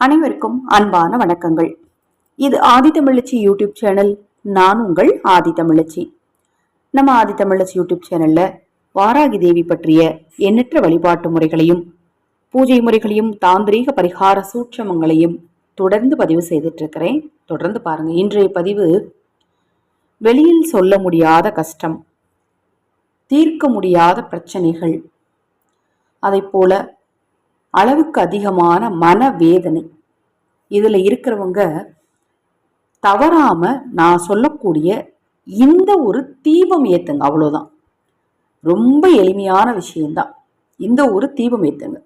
அனைவருக்கும் அன்பான வணக்கங்கள். இது ஆதித்தமிழச்சி யூடியூப் சேனல் நான் உங்கள் ஆதித்தமிழச்சி நம்ம ஆதித்தமிழச்சி யூடியூப் சேனல்ல வாராகி தேவி பற்றிய எண்ணற்ற வழிபாட்டு முறைகளையும் பூஜை முறைகளையும் தாந்திரீக பரிகார சூட்சமங்களையும் தொடர்ந்து பதிவு செய்துட்டு இருக்கிறேன் தொடர்ந்து பாருங்க இன்றைய பதிவு வெளியில் சொல்ல முடியாத கஷ்டம் தீர்க்க முடியாத பிரச்சனைகள். அதைப் போல அளவுக்கு அதிகமான மனவேதனை. இதில் இருக்கிறவங்க தவறாமல் நான் சொல்லக்கூடிய இந்த ஒரு தீபம் ஏத்துங்க அவ்வளோதான் ரொம்ப எளிமையான விஷயம்தான். இந்த ஒரு தீபம் ஏத்துங்க.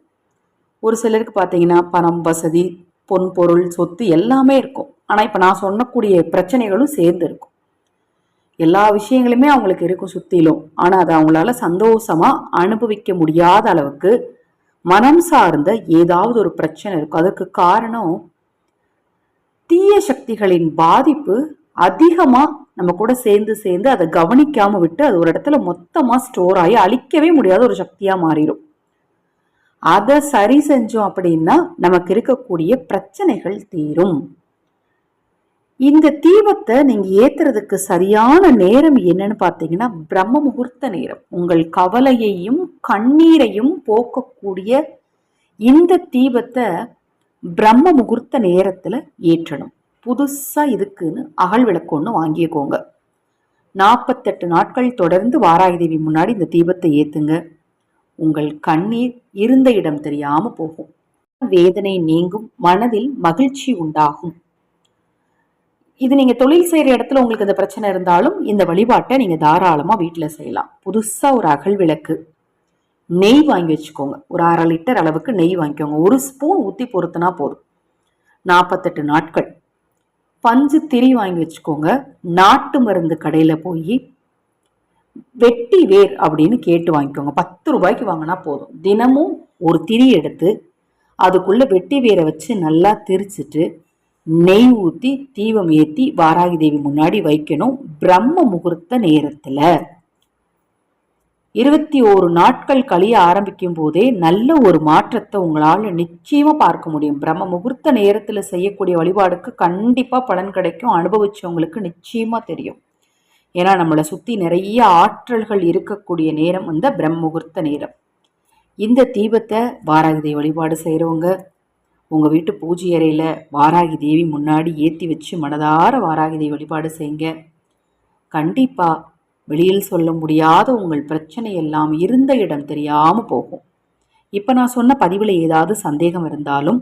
ஒரு சிலருக்கு பார்த்தீங்கன்னா பணம் வசதி பொன் பொருள் சொத்து எல்லாமே இருக்கும். ஆனால் இப்போ நான் சொன்னக்கூடிய பிரச்சனைகளும் சேர்ந்து இருக்கும். எல்லா விஷயங்களுமே அவங்களுக்கு இருக்கும் சுற்றிலும் ஆனால் அதை அவங்களால சந்தோஷமா அனுபவிக்க முடியாத அளவுக்கு மனம் சார்ந்த ஏதாவது ஒரு பிரச்சனை இருக்கும். அதற்கு காரணம் தீய சக்திகளின் பாதிப்பு அதிகமாக நம்ம கூட சேர்ந்து சேர்ந்து அதை கவனிக்காமல் விட்டு அது ஒரு இடத்துல மொத்தமாக ஸ்டோர் ஆகி அழிக்கவே முடியாத ஒரு சக்தியாக மாறிடும். அதை சரி செஞ்சோம் அப்படின்னா நமக்கு இருக்கக்கூடிய பிரச்சனைகள் தீரும். இந்த தீபத்தை நீங்க ஏத்துறதுக்கு சரியான நேரம் என்னன்னு பார்த்தீங்கன்னா பிரம்ம முகூர்த்த நேரம். உங்கள் கவலையையும் கண்ணீரையும் போக்கக்கூடிய இந்த தீபத்தை பிரம்ம முகூர்த்த நேரத்தில் ஏற்றணும். புதுசாக இதுக்குன்னு அகல் விளக்கு ஒன்று வாங்கிக்கோங்க. நாற்பத்தெட்டு நாட்கள் தொடர்ந்து வாராகி தேவி முன்னாடி இந்த தீபத்தை ஏற்றுங்க உங்கள் கண்ணீர் இருந்த இடம் தெரியாமல் போகும். வேதனை நீங்கும் மனதில் மகிழ்ச்சி உண்டாகும். இது நீங்கள் தொழில் செய்கிற இடத்துல உங்களுக்கு இந்த பிரச்சனை இருந்தாலும் இந்த வழிபாட்டை நீங்கள் தாராளமாக வீட்டில் செய்யலாம். புதுசாக ஒரு அகல் விளக்கு. நெய் வாங்கி வச்சுக்கோங்க. ஒரு அரை லிட்டர் அளவுக்கு நெய் வாங்கிக்கோங்க. ஒரு ஸ்பூன் ஊற்றி பொறுத்துனா போதும். நாற்பத்தெட்டு நாட்கள். பஞ்சு திரி வாங்கி வச்சுக்கோங்க. நாட்டு மருந்து கடையில் போய் வெட்டி வேர் அப்படின்னு கேட்டு வாங்கிக்கோங்க. பத்து ரூபாய்க்கு வாங்கினா போதும். தினமும் ஒரு திரி எடுத்து அதுக்குள்ளே வெட்டி வேரை வச்சு நல்லா திரிச்சிட்டு நெய் ஊற்றி தீபம் ஏற்றி வாராகி தேவி முன்னாடி வைக்கணும். பிரம்ம முகூர்த்த நேரத்தில். இருபத்தி ஓரு நாட்கள் கழிய ஆரம்பிக்கும் போதே நல்ல ஒரு மாற்றத்தை உங்களால் நிச்சயமாக பார்க்க முடியும். பிரம்ம முகூர்த்த நேரத்தில் செய்யக்கூடிய வழிபாடுக்கு கண்டிப்பாக பலன் கிடைக்கும். அனுபவிச்சவங்களுக்கு நிச்சயமாக தெரியும். ஏன்னா நம்மளை சுற்றி நிறைய ஆற்றல்கள் இருக்கக்கூடிய நேரம் வந்து பிரம்ம முகூர்த்த நேரம். இந்த தீபத்தை வாராகி வழிபாடு செய்கிறவங்க உங்கள் வீட்டு பூஜை அறையில் வாராகி தேவி முன்னாடி ஏற்றி வச்சு மனதார வாராகி தேவி வழிபாடு செய்யுங்க. கண்டிப்பாக வெளியில் சொல்ல முடியாத உங்கள் பிரச்சனை எல்லாம் இருந்த இடம் தெரியாமல் போகும். இப்போ நான் சொன்ன பதிவில் ஏதாவது சந்தேகம் இருந்தாலும்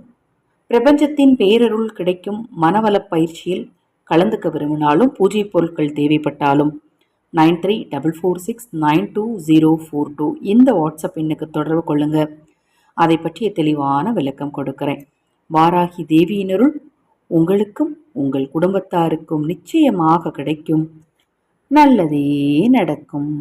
பிரபஞ்சத்தின் பேரருள் கிடைக்கும் மனவள பயிற்சியில் கலந்துக்க விரும்பினாலும் பூஜை பொருட்கள் தேவைப்பட்டாலும் nine three double four six nine two zero four two இந்த வாட்ஸ்அப் எண்ணுக்கு தொடர்பு கொள்ளுங்கள் அதை பற்றிய தெளிவான விளக்கம் கொடுக்கிறேன். வாராகி தேவியினருள் உங்களுக்கும் உங்கள் குடும்பத்தாருக்கும் நிச்சயமாக கிடைக்கும் நல்லதே நடக்கும்.